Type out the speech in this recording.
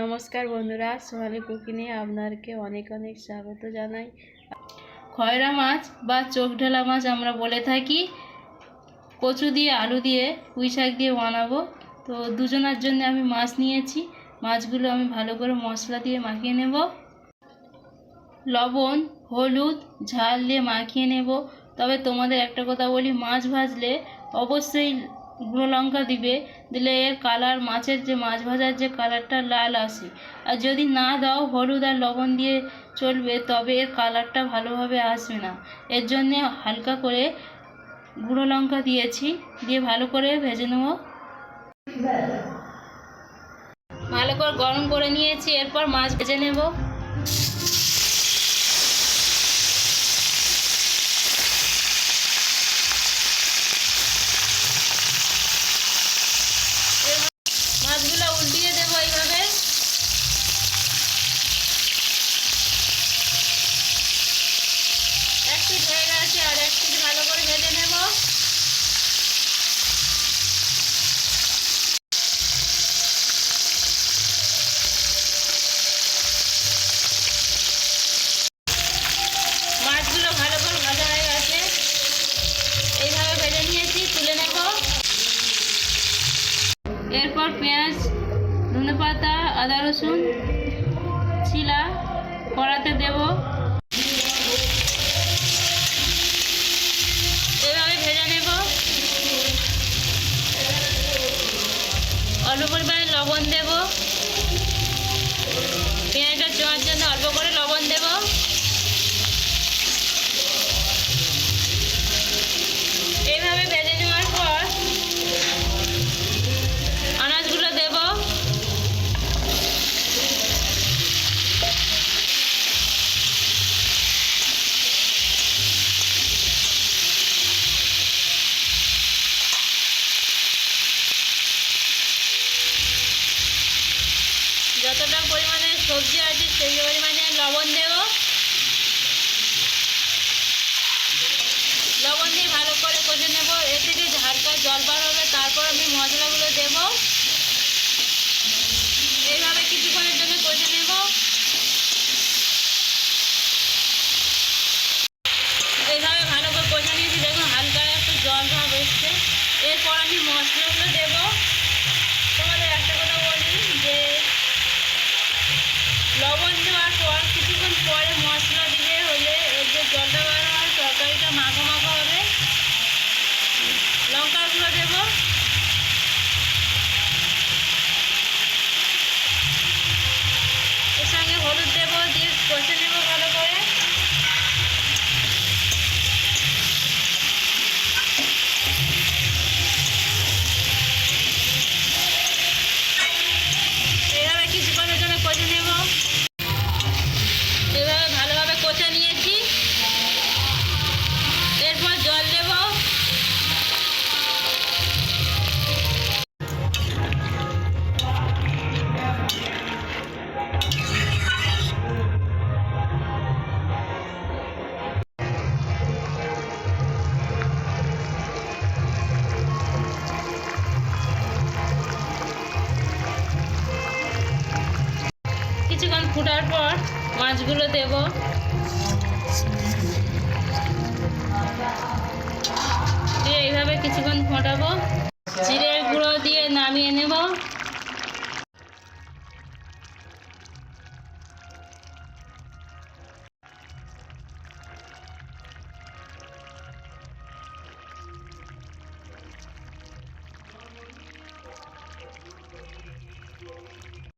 নমস্কার বন্ধুরা সোহালি কুকিনে আপনাদেরকে অনেক অনেক স্বাগত জানাই। খয়রা মাছ বা চোখ ঢালা মাছ আমরা বলে থাকি। কচু দিয়ে, আলু দিয়ে, পুঁই শাক দিয়ে বানাবো। তো দুজনার জন্য আমি মাছ নিয়েছি। মাছগুলো আমি ভালো করে মশলা দিয়ে মাখিয়ে নেব। লবণ, হলুদ, ঝাল দিয়ে মাখিয়ে নেব। তবে তোমাদের একটা কথা বলি, মাছ ভাজলে অবশ্যই গুঁড়ো লঙ্কা দিবে। দিলে এর কালার, মাছের যে মাছ ভাজার যে কালারটা লাল আসে। আর যদি না দাও, হলুদ আর লবণ দিয়ে চলবে, তবে এর কালারটা ভালোভাবে আসবে না। এর জন্যে হালকা করে গুঁড়ো লঙ্কা দিয়েছি, দিয়ে ভালো করে ভেজে নেব। ভালো করে গরম করে নিয়েছি, এরপর মাছ ভেজে নেব মাছগুলো উল্টিয়ে দেবো এইভাবে এক পিঠ হয়ে গেছে আর এক পিঠ ভালো করে ভেজে নেব মাছগুলো ভালো করে ভাজা হয়ে গেছে এইভাবে ভেজে নিয়েছি তুলে নেব এরপর পেঁয়াজ, ধনে পাতা, আদা রসুন, ছিলা কড়াতে দেব। এভাবে ভেজে নেব। অল্প পরিমাণে লবণ দেব। পেঁয়াজটা চোয়ার জন্য অল্প করে লবণ দেব। যতটা পরিমাণে সবজি আছে, সেই পরিমাণে লবণ দেব। লবণ দিয়ে ভালো করে কষে নেব। এ থেকে হালকা জল বার হবে, তারপর আমি মশলাগুলো দেব। এইভাবে কিছুক্ষণের জন্য কষে নেব। এইভাবে ভালো করে কষে নিয়েছি, দেখুন হালকা একটু জল ভাব এসছে। এরপর আমি মশলাগুলো দেব তোমাদের একটা কথা বলি যে লবণ দেওয়ার পর কিছুক্ষণ পরে মশলা দিলে হলে এর যে জলটা বার হয় তরকারিটা মাখা মাখা হবে। লঙ্কা গুঁড়ো দেবো। ফুটার পর মাছগুলো দেব।